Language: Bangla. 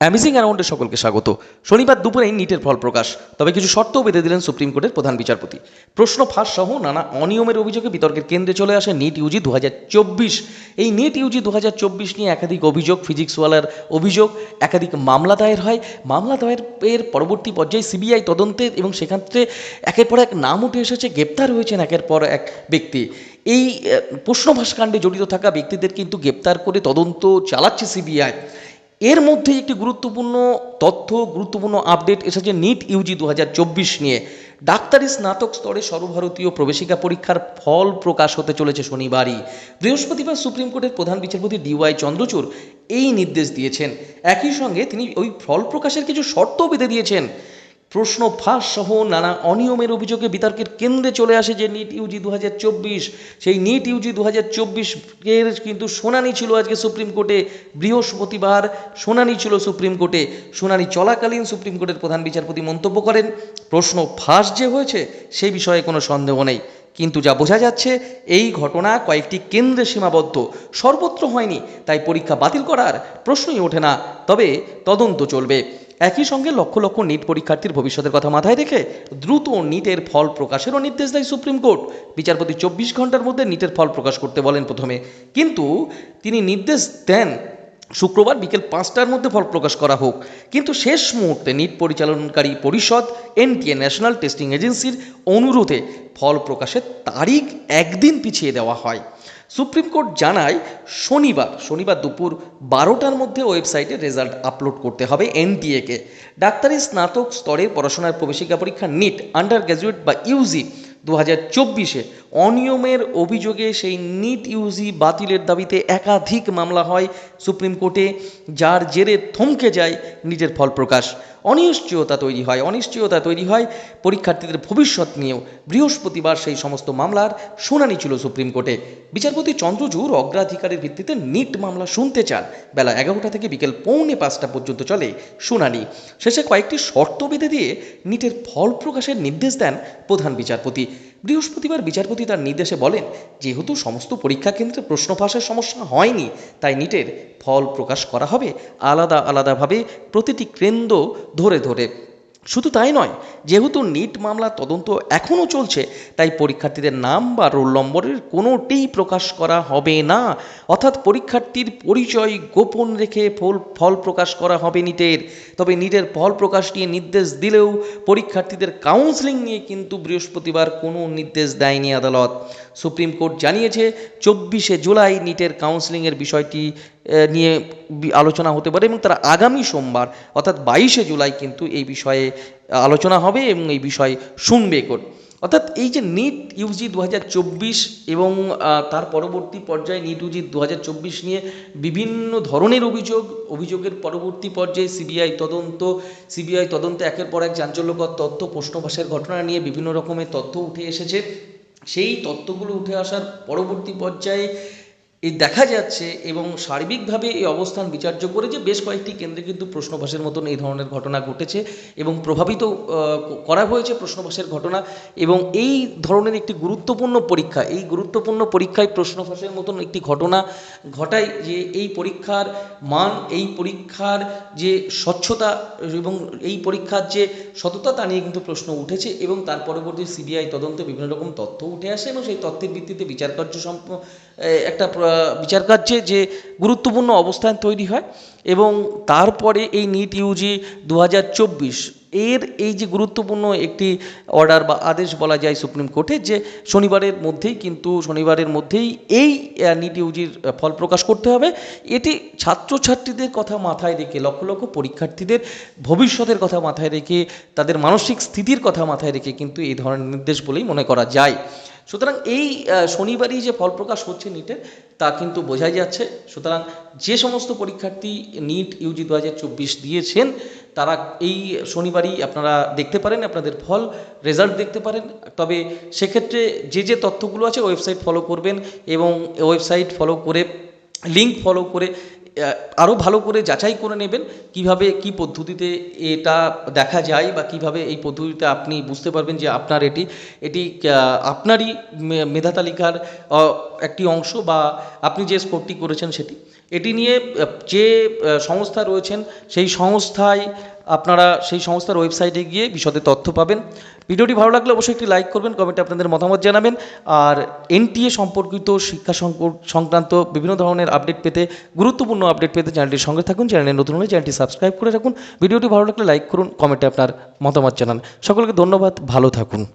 অ্যামেজিং অ্যারাউন্ডে সকলকে স্বাগত। শনিবার দুপুরেই নিটের ফল প্রকাশ তবে কিছু শর্তও বেঁধে দিলেন সুপ্রিম কোর্টের প্রধান বিচারপতি। প্রশ্ন ফাঁস সহ নানা অনিয়মের অভিযোগে বিতর্কের কেন্দ্রে চলে আসে নিট ইউজি দু হাজার চব্বিশ। এই নিট ইউজি দু হাজার চব্বিশ নিয়ে একাধিক অভিযোগ ফিজিক্সওয়ালার অভিযোগ একাধিক মামলা দায়ের হয়। মামলা দায়ের এর পরবর্তী পর্যায়ে সিবিআই তদন্তে এবং থেকে একের পর এক নাম উঠে এসেছে গ্রেপ্তার হয়েছেন একের পর এক ব্যক্তি। এই আহ, প্রশ্নভাস কাণ্ডে জড়িত থাকা ব্যক্তিদের কিন্তু গ্রেপ্তার করে তদন্ত চালাচ্ছে সিবিআই এর মধ্যে একটি গুরুত্বপূর্ণ তথ্য, গুরুত্বপূর্ণ আপডেট এসেছে নিট ইউজি দু হাজার চব্বিশ নিয়ে। ডাক্তারি স্নাতক স্তরে সর্বভারতীয় প্রবেশিকা পরীক্ষার ফল প্রকাশ হতে চলেছে শনিবারই। বৃহস্পতিবার সুপ্রিম কোর্টের প্রধান বিচারপতি ডিওয়াই চন্দ্রচূড় এই নির্দেশ দিয়েছেন। একই সঙ্গে তিনি ওই ফল প্রকাশের কিছু শর্ত বেঁধে দিয়েছেন। প্রশ্ন ফাঁস সহ নানা অনিয়মের অভিযোগে বিতর্কের কেন্দ্রে চলে আসে যে নিট ইউজি দু হাজার চব্বিশ। সেই নিট ইউজি দু হাজার চব্বিশ এর কিন্তু শুনানি ছিল আজকে সুপ্রিম কোর্টে, বৃহস্পতিবার শুনানি ছিল সুপ্রিম কোর্টে। শুনানি চলাকালীন সুপ্রিম কোর্টের প্রধান বিচারপতি মন্তব্য করেন প্রশ্ন ফাঁস যে হয়েছে সেই বিষয়ে কোনো সন্দেহ নেই। কিন্তু যা বোঝা যাচ্ছে, এই ঘটনা কয়েকটি কেন্দ্রে সীমাবদ্ধ। সর্বত্র হয়নি, তাই পরীক্ষা বাতিল করার প্রশ্নই ওঠে না। তবে তদন্ত চলবে। একই সঙ্গে লক্ষ লক্ষ নিট পরীক্ষার্থীর ভবিষ্যতের কথা মাথায় রেখে দ্রুত নিটের ফল প্রকাশেরও নির্দেশ দেয় সুপ্রিম কোর্ট। বিচারপতি চব্বিশ ঘণ্টার মধ্যে নিটের ফল প্রকাশ করতে বলেন প্রথমে। কিন্তু তিনি নির্দেশ দেন শুক্রবার বিকেল পাঁচটার মধ্যে ফল প্রকাশ করা হোক। কিন্তু শেষ মুহূর্তে নিট পরিচালনকারী পরিষদ এনটিএ ন্যাশনাল টেস্টিং এজেন্সির অনুরোধে ফল প্রকাশের তারিখ একদিন পিছিয়ে দেওয়া হয়। সুপ্রিম কোর্ট জানায় শনিবার শনিবার দুপুর বারোটার মধ্যে ওয়েবসাইটে রেজাল্ট আপলোড করতে হবে এনটিএকে। ডাক্তারি স্নাতক স্তরের পড়াশোনার প্রবেশিকা পরীক্ষা নিট আন্ডার গ্র্যাজুয়েট বা ইউজি দু হাজার চব্বিশে। অনিয়মের অভিযোগে সেই নিট, ইউজি বাতিলের দাবিতে একাধিক মামলা হয় সুপ্রিম কোর্টে, যার জেরে থমকে যায় নিটের ফল প্রকাশ। অনিশ্চয়তা তৈরি হয়, অনিশ্চয়তা তৈরি হয় পরীক্ষার্থীদের ভবিষ্যৎ নিয়েও। বৃহস্পতিবার সেই সমস্ত মামলার শুনানি ছিল সুপ্রিম কোর্টে। বিচারপতি চন্দ্রচূড় অগ্রাধিকারের ভিত্তিতে নিট মামলা শুনতে চান। বেলা এগারোটা থেকে বিকেল পৌনে পাঁচটা পর্যন্ত চলে শুনানি। শেষে কয়েকটি শর্ত বেঁধে দিয়ে নিটের ফল প্রকাশের নির্দেশ দেন প্রধান বিচারপতি। বৃহস্পতিবার বিচারপতি তার নির্দেশে বলেন, যেহেতু সমস্ত পরীক্ষা কেন্দ্রে প্রশ্ন ফাঁসের সমস্যা হয়নি, তাই নিটের ফল প্রকাশ করা হবে আলাদা আলাদাভাবে প্রতিটি কেন্দ্র ধরে ধরে। শুধু তাই নয়, যেহেতু নিট মামলা তদন্ত এখনও চলছে, তাই পরীক্ষার্থীদের নাম বা রোল নম্বরের কোনোটিই প্রকাশ করা হবে না। অর্থাৎ পরীক্ষার্থীর পরিচয় গোপন রেখে ফল ফল প্রকাশ করা হবে নিটের। তবে নিটের ফল প্রকাশ নিয়ে নির্দেশ দিলেও পরীক্ষার্থীদের কাউন্সেলিং নিয়ে কিন্তু বৃহস্পতিবার কোনো নির্দেশ দেয়নি আদালত। সুপ্রিম কোর্ট জানিয়েছে, চব্বিশে জুলাই নিটের কাউন্সেলিংয়ের বিষয়টি নিয়ে আলোচনা হতে পারে এবং তারা আগামী সোমবার, অর্থাৎ বাইশে জুলাই কিন্তু এই বিষয়ে আলোচনা হবে এবং এই বিষয়ে শুনবে কোর্ট অর্থাৎ এই যে নিট ইউজি দু হাজার চব্বিশ এবং তার পরবর্তী পর্যায়ে নিট ইউজি দু হাজার চব্বিশ নিয়ে বিভিন্ন ধরনের অভিযোগ, অভিযোগের পরবর্তী পর্যায়ে সিবিআই তদন্ত সিবিআই তদন্ত একের পর এক চাঞ্চল্যকর তথ্য প্রশ্নভাসের ঘটনা নিয়ে বিভিন্ন রকমের তথ্য উঠে এসেছে। সেই তথ্যগুলো উঠে আসার পরবর্তী পর্যায়ে এই দেখা যাচ্ছে এবং সার্বিকভাবে এই অবস্থান বিচার্য করে যে বেশ কয়েকটি কেন্দ্রে কিন্তু প্রশ্নভাসের মতন এই ধরনের ঘটনা ঘটেছে এবং প্রভাবিত করা হয়েছে প্রশ্নভাসের ঘটনা এবং এই ধরনের একটি গুরুত্বপূর্ণ পরীক্ষা এই গুরুত্বপূর্ণ পরীক্ষায় প্রশ্নভাসের মতন একটি ঘটনা ঘটায় যে এই পরীক্ষার মান এই পরীক্ষার যে স্বচ্ছতা এবং এই পরীক্ষার যে সততা তা নিয়ে কিন্তু প্রশ্ন উঠেছে এবং তার পরবর্তী সিবিআই তদন্তে বিভিন্ন রকম তথ্য উঠে আসে এবং সেই তথ্যের ভিত্তিতে বিচারকার্য সম্প এ, একটা প্র- বিচারকার্যে যে গুরুত্বপূর্ণ অবস্থান তৈরি হয় এবং তারপরে এই নিট ইউজি দু হাজার চব্বিশ এর এই যে গুরুত্বপূর্ণ একটি অর্ডার বা আদেশ বলা যায় সুপ্রিম কোর্টে যে শনিবারের মধ্যেই কিন্তু শনিবারের মধ্যেই এই নিট ইউজির ফল প্রকাশ করতে হবে। এটি ছাত্রছাত্রীদের কথা মাথায় রেখে, লক্ষ লক্ষ পরীক্ষার্থীদের ভবিষ্যতের কথা মাথায় রেখে, তাদের মানসিক স্থিতির কথা মাথায় রেখে কিন্তু এই ধরনের নির্দেশ বলেই মনে করা যায়। সুতরাং এই শনিবারই যে ফল প্রকাশ হচ্ছে নিটের তা কিন্তু বোঝাই যাচ্ছে। সুতরাং যে সমস্ত পরীক্ষার্থী নিট ইউজি দু হাজার চব্বিশ দিয়েছেন, তারা এই শনিবারই আপনারা দেখতে পারেন, আপনাদের ফল রেজাল্ট দেখতে পারেন। তবে সেক্ষেত্রে যে যে তথ্যগুলো আছে ওয়েবসাইট ফলো করবেন এবং ওয়েবসাইট ফলো করে লিঙ্ক ফলো করে আরও ভালো করে যাচাই করে নেবেন কীভাবে, কি পদ্ধতিতে এটা দেখা যায় বা কীভাবে এই পদ্ধতিতে আপনি বুঝতে পারবেন যে আপনার এটি এটি আপনারই মেধা তালিকার একটি অংশ বা আপনি যে স্পোর্টটি করেছেন সেটি। এটি নিয়ে যে সংস্থা রয়েছেন, সেই সংস্থায় আপনারা, সেই সংস্থার ওয়েবসাইটে গিয়ে বিশদে তথ্য পাবেন। ভিডিওটি ভালো লাগলে অবশ্যই একটি লাইক করবেন, কমেন্টে আপনাদের মতামত জানাবেন। আর এনটিএ সম্পর্কিত শিক্ষা সংকর- সংক্রান্ত বিভিন্ন ধরনের আপডেট পেতে, গুরুত্বপূর্ণ আপডেট পেতে চ্যানেলটির সঙ্গে থাকুন। চ্যানেলে নতুন হলে চ্যানেলটি সাবস্ক্রাইব করে রাখুন। ভিডিওটি ভালো লাগলে লাইক করুন, কমেন্টে আপনার মতামত জানান। সকলকে ধন্যবাদ, ভালো থাকুন।